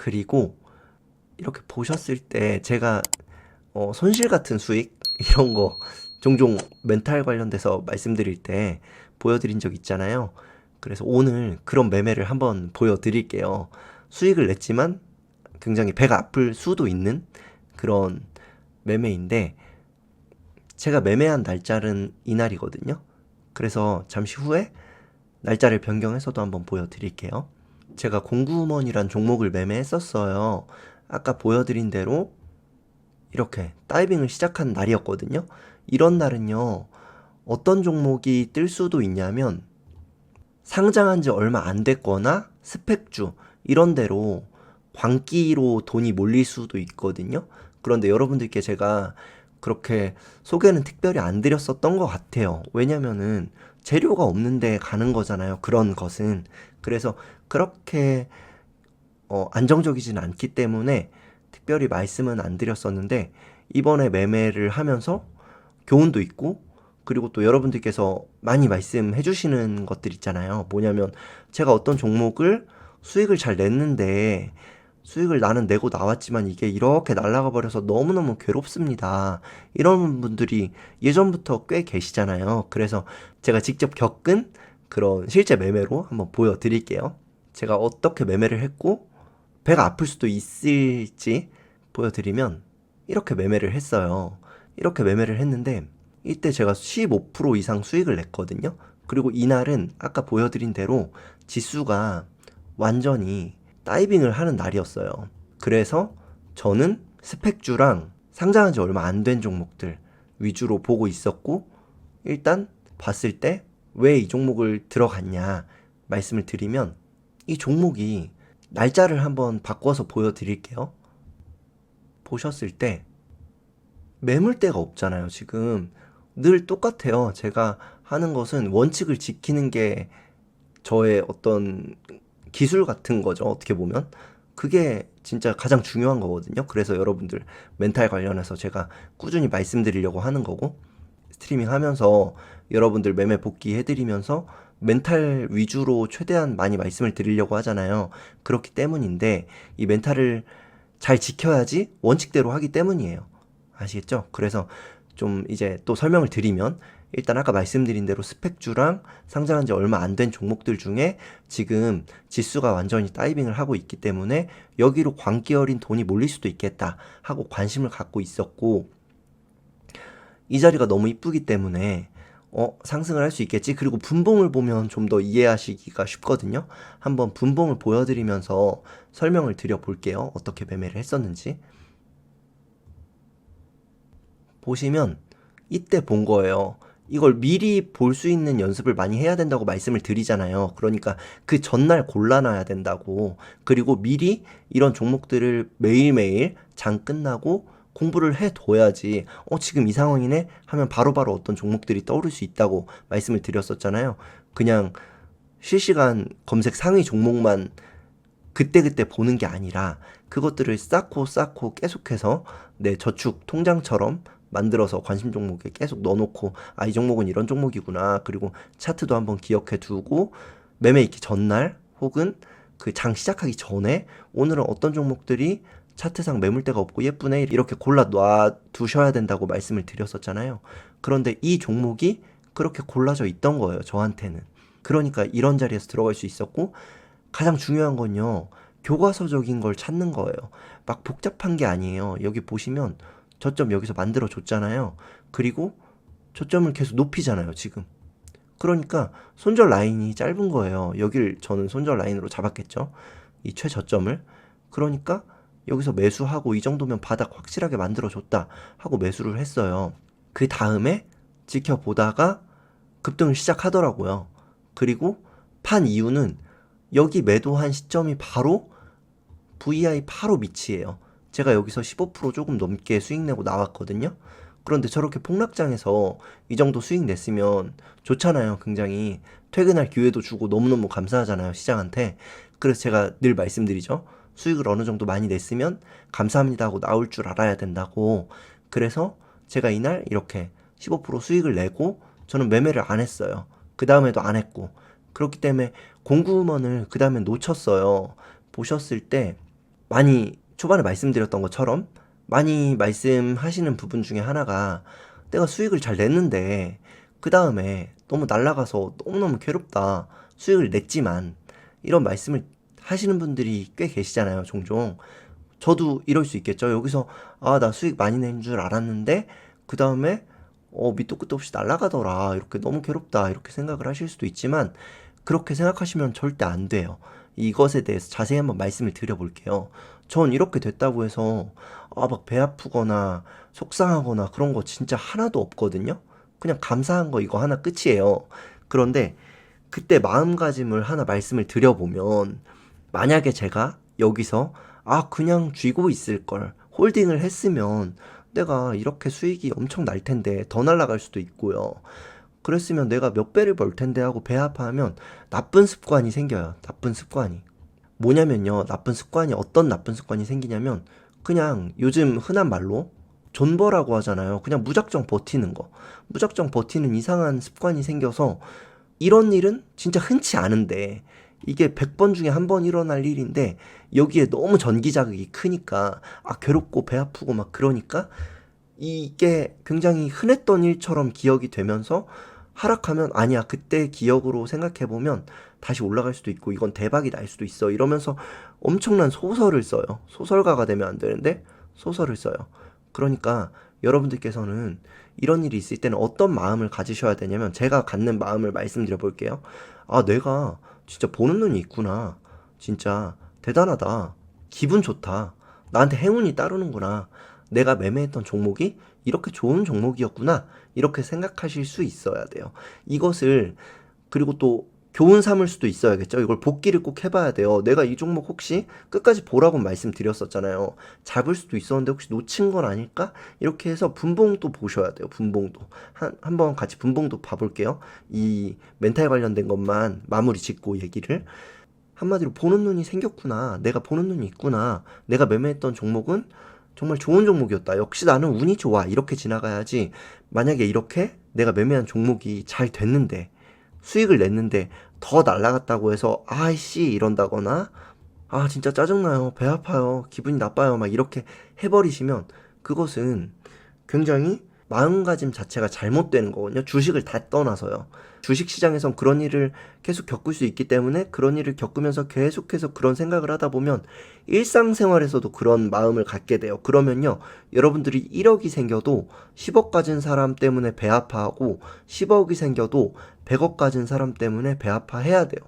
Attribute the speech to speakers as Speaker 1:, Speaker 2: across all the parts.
Speaker 1: 그리고 이렇게 보셨을 때 제가 어, 손실 같은 수익 이런 거 종종 멘탈 관련돼서 말씀드릴 때 보여드린 적 있잖아요. 그래서 오늘 그런 매매를 한번 보여드릴게요. 수익을 냈지만 굉장히 배가 아플 수도 있는 그런 매매인데 제가 매매한 날짜는 이날이거든요. 그래서 잠시 후에 날짜를 변경해서도 한번 보여드릴게요. 제가 공구먼이란 종목을 매매했었어요. 아까 보여드린 대로 이렇게 다이빙을 시작한 날이었거든요. 이런 날은요, 어떤 종목이 뜰 수도 있냐면, 상장한 지 얼마 안 됐거나 스펙주, 이런 데로 광기로 돈이 몰릴 수도 있거든요. 그런데 여러분들께 제가 그렇게 소개는 특별히 안 드렸었던 것 같아요. 왜냐면은 재료가 없는데 가는 거잖아요. 그런 것은. 그래서 그렇게 어, 안정적이진 않기 때문에 특별히 말씀은 안 드렸었는데 이번에 매매를 하면서 교훈도 있고 그리고 또 여러분들께서 많이 말씀해 주시는 것들 있잖아요. 뭐냐면 제가 어떤 종목을 수익을 잘 냈는데 수익을 나는 내고 나왔지만 이게 이렇게 날아가 버려서 너무너무 괴롭습니다. 이런 분들이 예전부터 꽤 계시잖아요. 그래서 제가 직접 겪은 그런 실제 매매로 한번 보여드릴게요. 제가 어떻게 매매를 했고 배가 아플 수도 있을지 보여드리면 이렇게 매매를 했어요. 이렇게 매매를 했는데 이때 제가 15% 이상 수익을 냈거든요. 그리고 이날은 아까 보여드린 대로 지수가 완전히 다이빙을 하는 날이었어요. 그래서 저는 스펙주랑 상장한 지 얼마 안 된 종목들 위주로 보고 있었고 일단 봤을 때 왜 이 종목을 들어갔냐 말씀을 드리면 이 종목이 날짜를 한번 바꿔서 보여드릴게요. 보셨을 때 매물대가 없잖아요, 지금. 늘 똑같아요. 제가 하는 것은 원칙을 지키는 게 저의 어떤 기술 같은 거죠, 어떻게 보면. 그게 진짜 가장 중요한 거거든요. 그래서 여러분들 멘탈 관련해서 제가 꾸준히 말씀드리려고 하는 거고, 스트리밍 하면서 여러분들 매매 복귀 해드리면서 멘탈 위주로 최대한 많이 말씀을 드리려고 하잖아요. 그렇기 때문인데, 이 멘탈을 잘 지켜야지 원칙대로 하기 때문이에요. 아시겠죠? 그래서 좀 이제 또 설명을 드리면 일단 아까 말씀드린 대로 스펙주랑 상장한 지 얼마 안 된 종목들 중에 지금 지수가 완전히 다이빙을 하고 있기 때문에 여기로 광기 어린 돈이 몰릴 수도 있겠다 하고 관심을 갖고 있었고 이 자리가 너무 이쁘기 때문에 어, 상승을 할 수 있겠지. 그리고 분봉을 보면 좀 더 이해하시기가 쉽거든요. 한번 분봉을 보여드리면서 설명을 드려볼게요. 어떻게 매매를 했었는지. 보시면 이때 본 거예요. 이걸 미리 볼 수 있는 연습을 많이 해야 된다고 말씀을 드리잖아요. 그러니까 그 전날 골라놔야 된다고. 그리고 미리 이런 종목들을 매일매일 장 끝나고 공부를 해둬야지, 어, 지금 이 상황이네? 하면 바로바로 어떤 종목들이 떠오를 수 있다고 말씀을 드렸었잖아요. 그냥 실시간 검색 상위 종목만 그때그때 보는 게 아니라 그것들을 쌓고 쌓고 계속해서 내 저축 통장처럼 만들어서 관심 종목에 계속 넣어놓고 아 이 종목은 이런 종목이구나 그리고 차트도 한번 기억해 두고 매매 있기 전날 혹은 그 장 시작하기 전에 오늘은 어떤 종목들이 차트상 매물대가 없고 예쁘네 이렇게 골라 놔 두셔야 된다고 말씀을 드렸었잖아요. 그런데 이 종목이 그렇게 골라져 있던 거예요. 저한테는. 그러니까 이런 자리에서 들어갈 수 있었고 가장 중요한 건요. 교과서적인 걸 찾는 거예요. 막 복잡한 게 아니에요. 여기 보시면 저점 여기서 만들어 줬잖아요. 그리고 저점을 계속 높이잖아요, 지금. 그러니까 손절 라인이 짧은 거예요. 여길 저는 손절 라인으로 잡았겠죠. 이 최저점을. 그러니까 여기서 매수하고 이 정도면 바닥 확실하게 만들어 줬다 하고 매수를 했어요. 그 다음에 지켜보다가 급등을 시작하더라고요. 그리고 판 이유는 여기 매도한 시점이 바로 VI 바로 밑이에요. 제가 여기서 15% 조금 넘게 수익 내고 나왔거든요. 그런데 저렇게 폭락장에서 이 정도 수익 냈으면 좋잖아요. 굉장히 퇴근할 기회도 주고 너무너무 감사하잖아요. 시장한테. 그래서 제가 늘 말씀드리죠. 수익을 어느 정도 많이 냈으면 감사합니다 하고 나올 줄 알아야 된다고. 그래서 제가 이날 이렇게 15% 수익을 내고 저는 매매를 안 했어요. 그 다음에도 안 했고. 그렇기 때문에 공구먼을 그 다음에 놓쳤어요. 보셨을 때 많이 초반에 말씀드렸던 것처럼 많이 말씀하시는 부분 중에 하나가 내가 수익을 잘 냈는데 그 다음에 너무 날라가서 너무너무 괴롭다. 수익을 냈지만 이런 말씀을 하시는 분들이 꽤 계시잖아요, 종종. 저도 이럴 수 있겠죠. 여기서 아, 나 수익 많이 낸 줄 알았는데 그 다음에 어, 밑도 끝도 없이 날아가더라. 이렇게 너무 괴롭다. 이렇게 생각을 하실 수도 있지만 그렇게 생각하시면 절대 안 돼요. 이것에 대해서 자세히 한번 말씀을 드려볼게요. 전 이렇게 됐다고 해서 아, 막 배 아프거나 속상하거나 그런 거 진짜 하나도 없거든요. 그냥 감사한 거 이거 하나 끝이에요. 그런데 그때 마음가짐을 하나 말씀을 드려보면 만약에 제가 여기서 아, 그냥 쥐고 있을 걸 홀딩을 했으면 내가 이렇게 수익이 엄청 날 텐데 더 날아갈 수도 있고요. 그랬으면 내가 몇 배를 벌 텐데 하고 배 아파하면 나쁜 습관이 생겨요. 나쁜 습관이. 뭐냐면요. 나쁜 습관이 어떤 나쁜 습관이 생기냐면 그냥 요즘 흔한 말로 존버라고 하잖아요. 그냥 무작정 버티는 거. 무작정 버티는 이상한 습관이 생겨서 이런 일은 진짜 흔치 않은데 이게 100번 중에 한 번 일어날 일인데 여기에 너무 전기 자극이 크니까 아 괴롭고 배 아프고 막 그러니까 이게 굉장히 흔했던 일처럼 기억이 되면서 하락하면 아니야 그때 기억으로 생각해 보면 다시 올라갈 수도 있고 이건 대박이 날 수도 있어. 이러면서 엄청난 소설을 써요. 소설가가 되면 안 되는데 소설을 써요. 그러니까 여러분들께서는 이런 일이 있을 때는 어떤 마음을 가지셔야 되냐면 제가 갖는 마음을 말씀드려 볼게요. 아 내가 진짜 보는 눈이 있구나. 진짜 대단하다. 기분 좋다. 나한테 행운이 따르는구나. 내가 매매했던 종목이 이렇게 좋은 종목이었구나. 이렇게 생각하실 수 있어야 돼요. 이것을, 그리고 또 교훈 삼을 수도 있어야겠죠. 이걸 복기를 꼭 해봐야 돼요. 내가 이 종목 혹시 끝까지 보라고 말씀드렸었잖아요. 잡을 수도 있었는데 혹시 놓친 건 아닐까? 이렇게 해서 분봉도 보셔야 돼요. 분봉도. 한, 한번 같이 분봉도 봐볼게요. 이 멘탈 관련된 것만 마무리 짓고 얘기를. 한마디로 보는 눈이 생겼구나. 내가 보는 눈이 있구나. 내가 매매했던 종목은 정말 좋은 종목이었다. 역시 나는 운이 좋아. 이렇게 지나가야지. 만약에 이렇게 내가 매매한 종목이 잘 됐는데, 수익을 냈는데 더 날라갔다고 해서, 아이씨, 이런다거나, 아, 진짜 짜증나요. 배 아파요. 기분이 나빠요. 막 이렇게 해버리시면 그것은 굉장히 마음가짐 자체가 잘못되는 거거든요. 주식을 다 떠나서요. 주식 시장에선 그런 일을 계속 겪을 수 있기 때문에 그런 일을 겪으면서 계속해서 그런 생각을 하다 보면 일상생활에서도 그런 마음을 갖게 돼요. 그러면요. 여러분들이 1억이 생겨도 10억 가진 사람 때문에 배 아파하고 10억이 생겨도 100억 가진 사람 때문에 배 아파해야 돼요.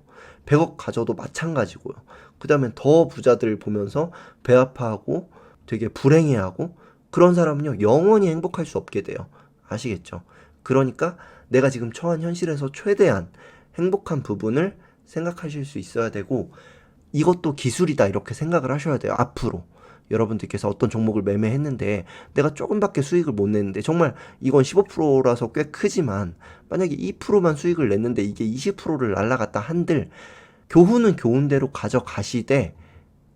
Speaker 1: 100억 가져도 마찬가지고요. 그 다음에 더 부자들 보면서 배 아파하고 되게 불행해하고 그런 사람은요, 영원히 행복할 수 없게 돼요. 아시겠죠? 그러니까 내가 지금 처한 현실에서 최대한 행복한 부분을 생각하실 수 있어야 되고, 이것도 기술이다, 이렇게 생각을 하셔야 돼요. 앞으로. 여러분들께서 어떤 종목을 매매했는데 내가 조금밖에 수익을 못 냈는데 정말 이건 15%라서 꽤 크지만 만약에 2%만 수익을 냈는데 이게 20%를 날라갔다 한들 교훈은 교훈대로 가져가시되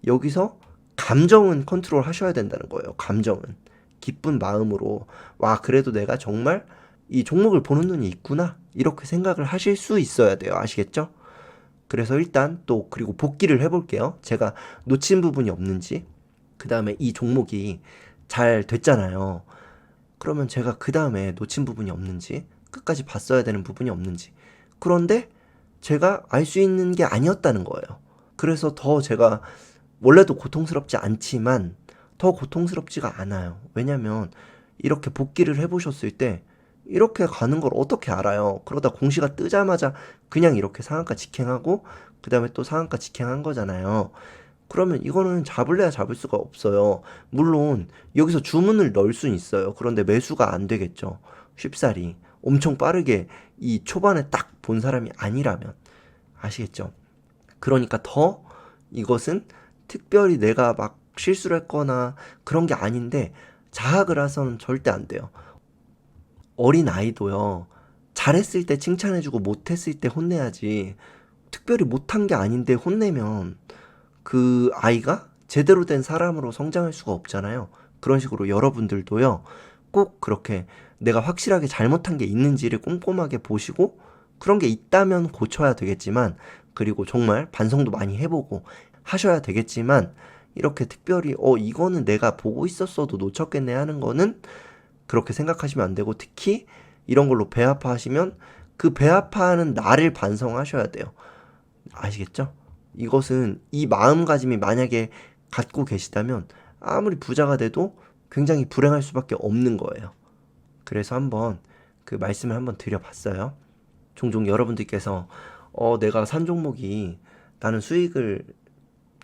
Speaker 1: 여기서 감정은 컨트롤 하셔야 된다는 거예요. 감정은. 기쁜 마음으로 와 그래도 내가 정말 이 종목을 보는 눈이 있구나 이렇게 생각을 하실 수 있어야 돼요. 아시겠죠? 그래서 일단 또 그리고 복기를 해볼게요. 제가 놓친 부분이 없는지. 그 다음에 이 종목이 잘 됐잖아요. 그러면 제가 그 다음에 놓친 부분이 없는지 끝까지 봤어야 되는 부분이 없는지. 그런데 제가 알 수 있는 게 아니었다는 거예요. 그래서 더 제가 원래도 고통스럽지 않지만 더 고통스럽지가 않아요. 왜냐면 이렇게 복귀를 해보셨을 때 이렇게 가는 걸 어떻게 알아요? 그러다 공시가 뜨자마자 그냥 이렇게 상한가 직행하고 그 다음에 또 상한가 직행한 거잖아요. 그러면 이거는 잡을래야 잡을 수가 없어요. 물론 여기서 주문을 넣을 수는 있어요. 그런데 매수가 안 되겠죠. 쉽사리. 엄청 빠르게 이 초반에 딱 본 사람이 아니라면. 아시겠죠? 그러니까 더 이것은 특별히 내가 막 실수를 했거나 그런 게 아닌데 자학을 해서는 절대 안 돼요. 어린 아이도요. 잘했을 때 칭찬해주고 못했을 때 혼내야지. 특별히 못한 게 아닌데 혼내면 그 아이가 제대로 된 사람으로 성장할 수가 없잖아요. 그런 식으로 여러분들도요. 꼭 그렇게 내가 확실하게 잘못한 게 있는지를 꼼꼼하게 보시고 그런 게 있다면 고쳐야 되겠지만 그리고 정말 반성도 많이 해보고 하셔야 되겠지만 이렇게 특별히 어 이거는 내가 보고 있었어도 놓쳤겠네 하는 거는 그렇게 생각하시면 안 되고 특히 이런 걸로 배 아파하시면 그 배 아파하는 나를 반성하셔야 돼요. 아시겠죠? 이것은 이 마음가짐이 만약에 갖고 계시다면 아무리 부자가 돼도 굉장히 불행할 수밖에 없는 거예요. 그래서 한번 그 말씀을 한번 드려봤어요. 종종 여러분들께서 어 내가 산 종목이 나는 수익을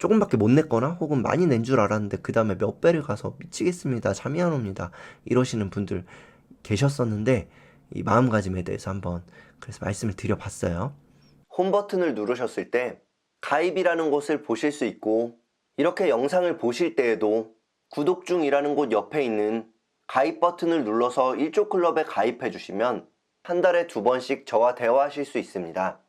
Speaker 1: 조금밖에 못 냈거나 혹은 많이 낸 줄 알았는데 그 다음에 몇 배를 가서 미치겠습니다. 잠이 안 옵니다. 이러시는 분들 계셨었는데 이 마음가짐에 대해서 한번 그래서 말씀을 드려봤어요. 홈 버튼을 누르셨을 때 가입이라는 곳을 보실 수 있고 이렇게 영상을 보실 때에도 구독 중이라는 곳 옆에 있는 가입 버튼을 눌러서 1조 클럽에 가입해 주시면 한 달에 두 번씩 저와 대화하실 수 있습니다.